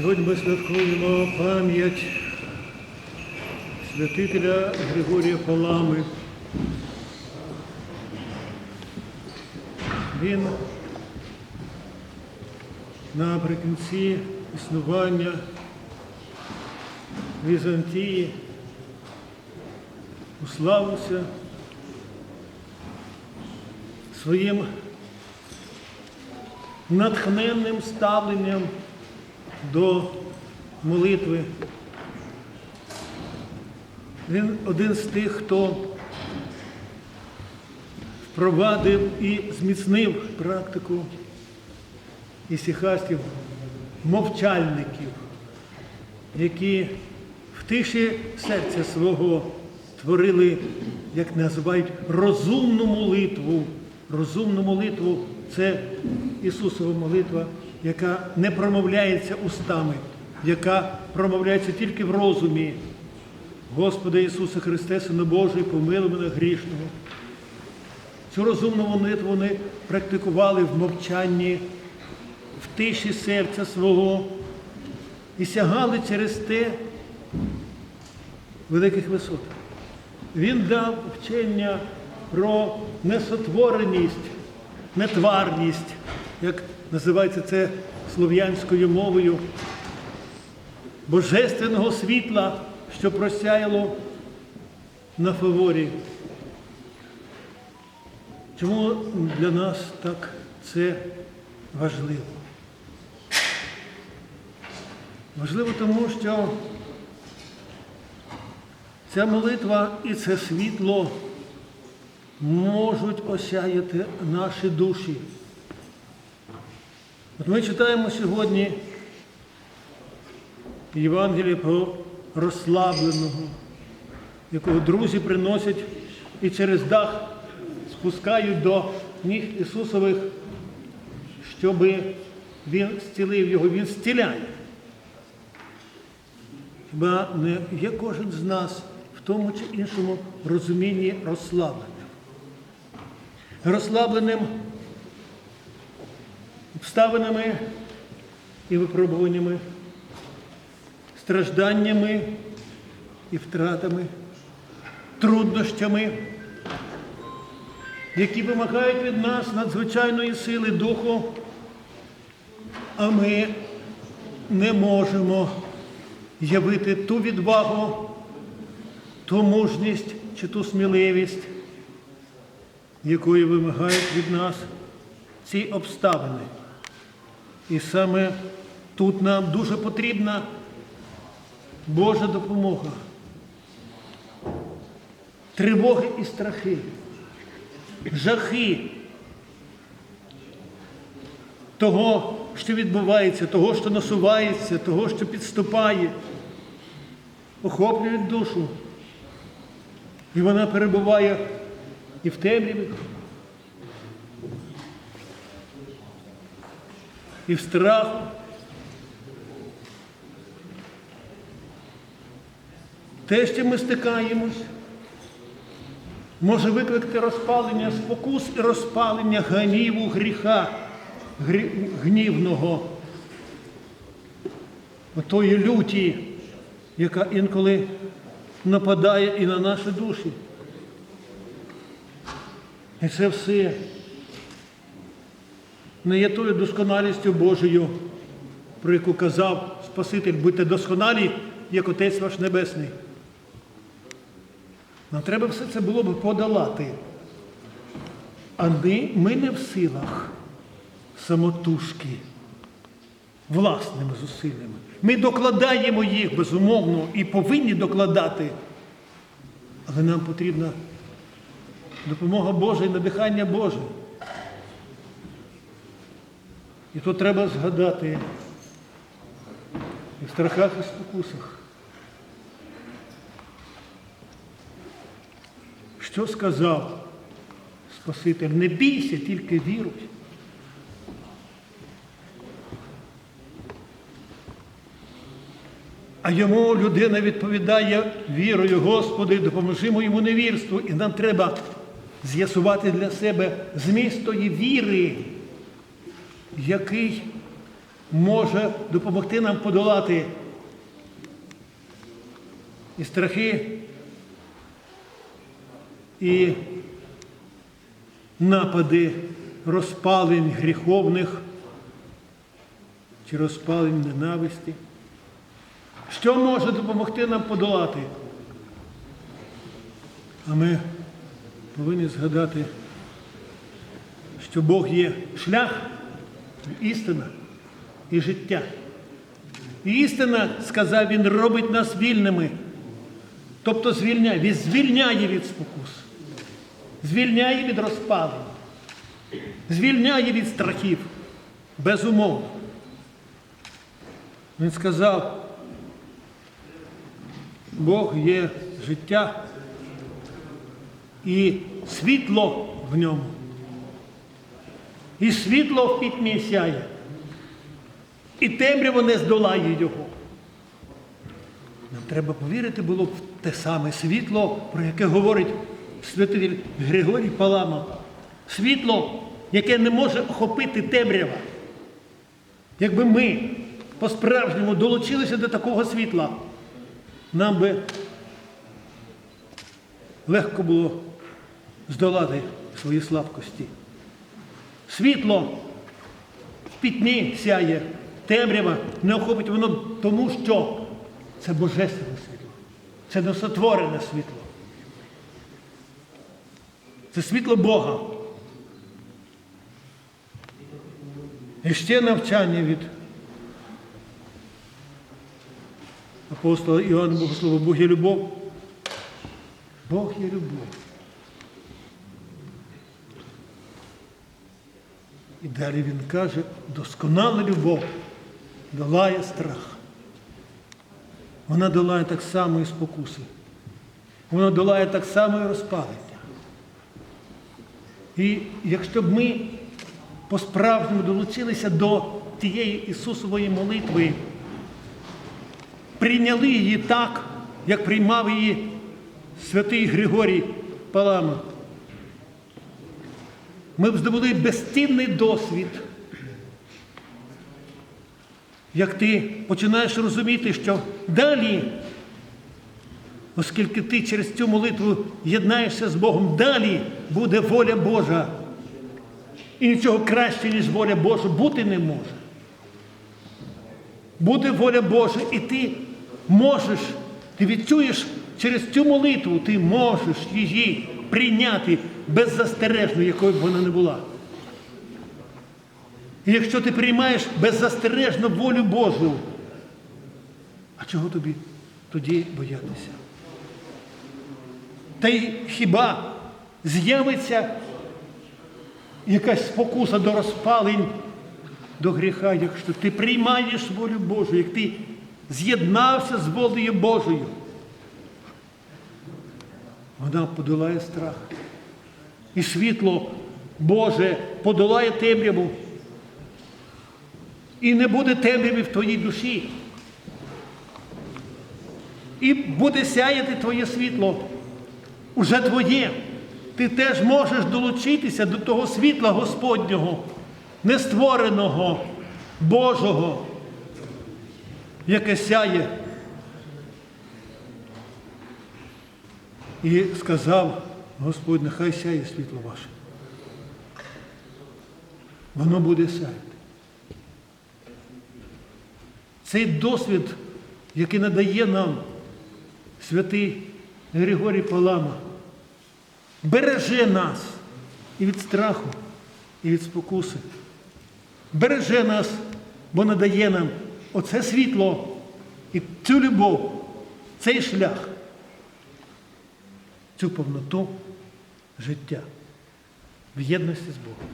Сьогодні ми святкуємо пам'ять святителя Григорія Палами. Він наприкінці існування Візантії уславився своїм натхненним ставленням до молитви. Він один з тих, хто впровадив і зміцнив практику ісіхастів, мовчальників, які в тиші серця свого творили, як називають, розумну молитву. Розумну молитву це Ісусова молитва, яка не промовляється устами, яка промовляється тільки в розумі. Господи Ісусе Христе, Сину Божий, помилуй мене грішного. Цю розумну молитву вони практикували в мовчанні, в тиші серця свого і сягали через те великих висот. Він дав вчення про несотвореність, нетварність, як називається це слов'янською мовою, божественного світла, що просяяло на фаворі. Чому для нас так це важливо? Важливо тому, що ця молитва і це світло можуть осяяти наші душі. Ми читаємо сьогодні Євангеліє про розслабленого, якого друзі приносять і через дах спускають до ніг Ісусових, щоб Він зцілив його, Він зціляє. Хіба не є кожен з нас в тому чи іншому розумінні розслабленим? Розслабленим обставинами і випробуваннями, стражданнями і втратами, труднощами, які вимагають від нас надзвичайної сили духу, а ми не можемо явити ту відвагу, ту мужність чи ту сміливість, якої вимагають від нас ці обставини. І саме тут нам дуже потрібна Божа допомога. Тривоги і страхи, жахи того, що відбувається, того, що насувається, того, що підступає, охоплюють душу. І вона перебуває і в темряві, і в страху. Те, чим ми стикаємось, може викликати розпалення спокус і розпалення гніву гріха грі- гнівного, отої люті, яка інколи нападає і на наші душі. І це все не є тою досконалістю Божою, про яку казав Спаситель, будьте досконалі, як Отець ваш Небесний. Нам треба все це було б подолати. А ми, ми не в силах самотужки, власними зусиллями. Ми докладаємо їх, безумовно, і повинні докладати. Але нам потрібна допомога Божа і надихання Боже. І тут треба згадати і в страхах і спокусах. Що сказав Спаситель? Не бійся, тільки віруй. А йому людина відповідає вірою, Господи, допоможи моєму невірству. І нам треба з'ясувати для себе зміст тої віри, який може допомогти нам подолати і страхи, і напади розпалень гріховних чи розпалень ненависті. Що може допомогти нам подолати? А ми повинні згадати, що Бог є шлях, істина і життя. Істина, сказав він, робить нас вільними. Тобто звільняє, він звільняє від спокус, звільняє від розпалень, звільняє від страхів. Безумовно. Він сказав, Бог є життя і світло в ньому. І світло в пітьмі сяє. І темряво не здолає його. Нам треба повірити було в те саме світло, про яке говорить святитель Григорій Палама. Світло, яке не може охопити темрява. Якби ми по-справжньому долучилися до такого світла, нам би легко було здолати свої слабкості. Світло в пітьмі сяє, темрява не охопить воно тому, що це божественне світло, це несотворене світло. Це світло Бога. І ще навчання від апостола Іоанна Богослова Бог є любов. Бог є любов. І далі він каже, досконала любов долає страх. Вона долає так само і спокуси. Вона долає так само і розпалення. І якщо б ми по-справжньому долучилися до тієї Ісусової молитви, прийняли її так, як приймав її святий Григорій Палама, ми б здобули безцінний досвід. Як ти починаєш розуміти, що далі, оскільки ти через цю молитву єднаєшся з Богом, далі буде воля Божа. І нічого краще, ніж воля Божа, бути не може. Буде воля Божа, і ти можеш, ти відчуєш через цю молитву, ти можеш її прийняти беззастережно, якою б вона не була. І якщо ти приймаєш беззастережно волю Божу, а чого тобі тоді боятися? Та й хіба з'явиться якась спокуса до розпалень, до гріха, якщо ти приймаєш волю Божу, як ти з'єднався з волею Божою, вона подолає страх. І світло Боже подолає темряву. І не буде темряви в твоїй душі. І буде сяяти твоє світло. Уже твоє. Ти теж можеш долучитися до того світла Господнього, нествореного, Божого, яке сяє. І сказав Господь, нехай сяє світло ваше. Воно буде сяяти. Цей досвід, який надає нам святий Григорій Палама, береже нас і від страху, і від спокуси. Береже нас, бо надає нам оце світло і цю любов, цей шлях, цю повноту життя в єдності з Богом.